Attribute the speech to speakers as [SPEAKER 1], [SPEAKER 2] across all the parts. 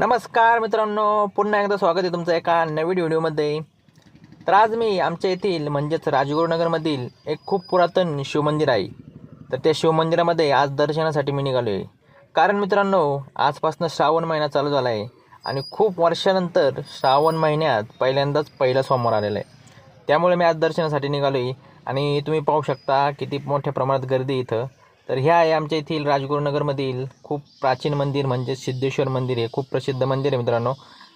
[SPEAKER 1] नमस्कार मित्रांनो पुन्हा एकदा स्वागत आहे तुमचं एका नवीन व्हिडिओमध्ये. तर आज मी आमच्या येथील म्हणजेच राजगुरुनगरमधील एक खूप पुरातन शिवमंदिर आहे. तर त्या शिवमंदिरामध्ये आज दर्शनासाठी मी निघालो आहे कारण मित्रांनो आजपासून श्रावण महिना चालू झाला आहे आणि खूप वर्षानंतर श्रावण महिन्यात पहिल्यांदाच पहिला सोमवार आलेला आहे. त्यामुळे मी आज दर्शनासाठी निघालो आहे आणि तुम्ही पाहू शकता किती मोठ्या प्रमाणात गर्दी आहे इथं. तर ह्या आहे आमच्या येथील राजगुरुनगरमधील खूप प्राचीन मंदिर म्हणजे सिद्धेश्वर मंदिर आहे खूप प्रसिद्ध मंदिर आहे मित्रांनो.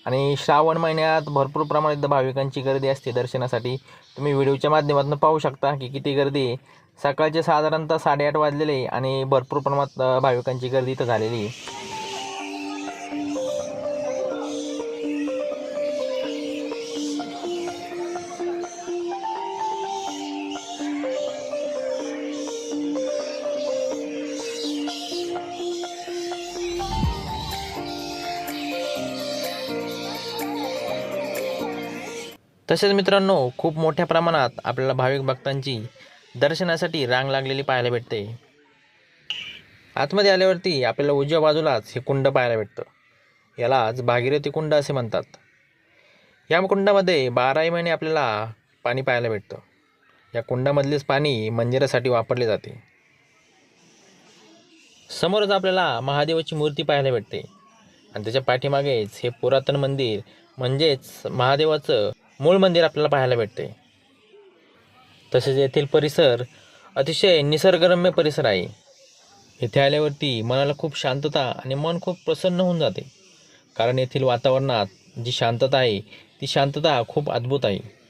[SPEAKER 1] आणि श्रावण महिन्यात भरपूर प्रमाणात भाविकांची गर्दी असते दर्शनासाठी. तुम्ही व्हिडिओच्या माध्यमातून पाहू शकता की किती गर्दी आहे. सकाळचे साधारणतः साडेआठ वाजलेले आणि भरपूर प्रमाणात भाविकांची गर्दी इथं झालेली आहे. तसेच मित्रांनो खूप मोठ्या प्रमाणात आपल्याला भाविक भक्तांची दर्शनासाठी रांग लागलेली पाहायला भेटते. आतमध्ये आल्यावरती आपल्याला उजव्या बाजूलाच हे कुंड पाहायला भेटतं. यालाच भागीरथी कुंड असे म्हणतात. या कुंडामध्ये बाराही महिने आपल्याला पाणी पाहायला भेटतं. या कुंडामधलेच पाणी मंदिरासाठी वापरले जाते. समोरच आपल्याला महादेवाची मूर्ती पाहायला भेटते. आणि त्याच्या पाठीमागेच हे पुरातन मंदिर म्हणजेच महादेवाचं मूळ मंदिर आपल्याला पाहायला भेटते. तसेच येथील परिसर अतिशय निसर्गरम्य परिसर आहे. इथे आल्यावरती मनाला खूप शांतता आणि मन खूप प्रसन्न होऊन जाते. कारण येथील वातावरणात जी शांतता आहे ती शांतता खूप अद्भुत आहे.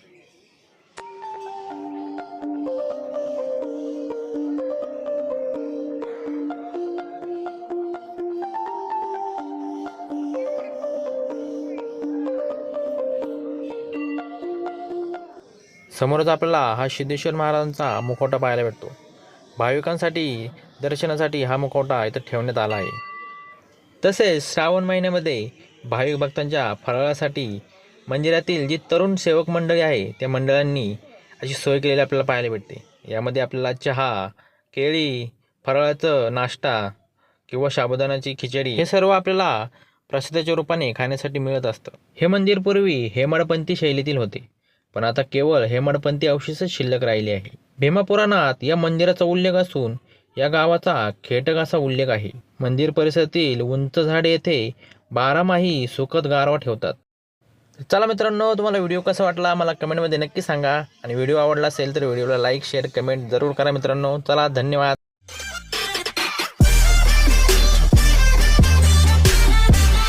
[SPEAKER 1] समोरच आपल्याला हा सिद्धेश्वर महाराजांचा मुखवटा पाहायला भेटतो. भाविकांसाठी दर्शनासाठी हा मुखवटा इथं ठेवण्यात आला आहे. तसेच श्रावण महिन्यामध्ये भाविक भक्तांच्या फराळासाठी मंदिरातील जी तरुण सेवक मंडळी आहे त्या मंडळांनी अशी सोय केलेली आपल्याला पाहायला भेटते. यामध्ये आपल्याला चहा केळी फराळाचं नाश्ता किंवा साबुदाणाची खिचडी हे सर्व आपल्याला प्रसादाच्या रूपाने खाण्यासाठी मिळत असतं. हे मंदिर पूर्वी हेमाडपंथी शैलीतील होते. पण आता केवळ हेमाडपंथी अवशेषच शिल्लक राहिले आहे. भीमापुराणात या मंदिराचा उल्लेख असून या गावाचा खेटक असा उल्लेख आहे. मंदिर परिसरातील उंच झाडे येथे बारामाही सुखद गारवा ठेवतात. चला मित्रांनो तुम्हाला व्हिडिओ कसा वाटला मला कमेंटमध्ये नक्की सांगा. आणि व्हिडिओ आवडला असेल तर व्हिडिओला लाईक शेअर कमेंट जरूर करा मित्रांनो. चला धन्यवाद.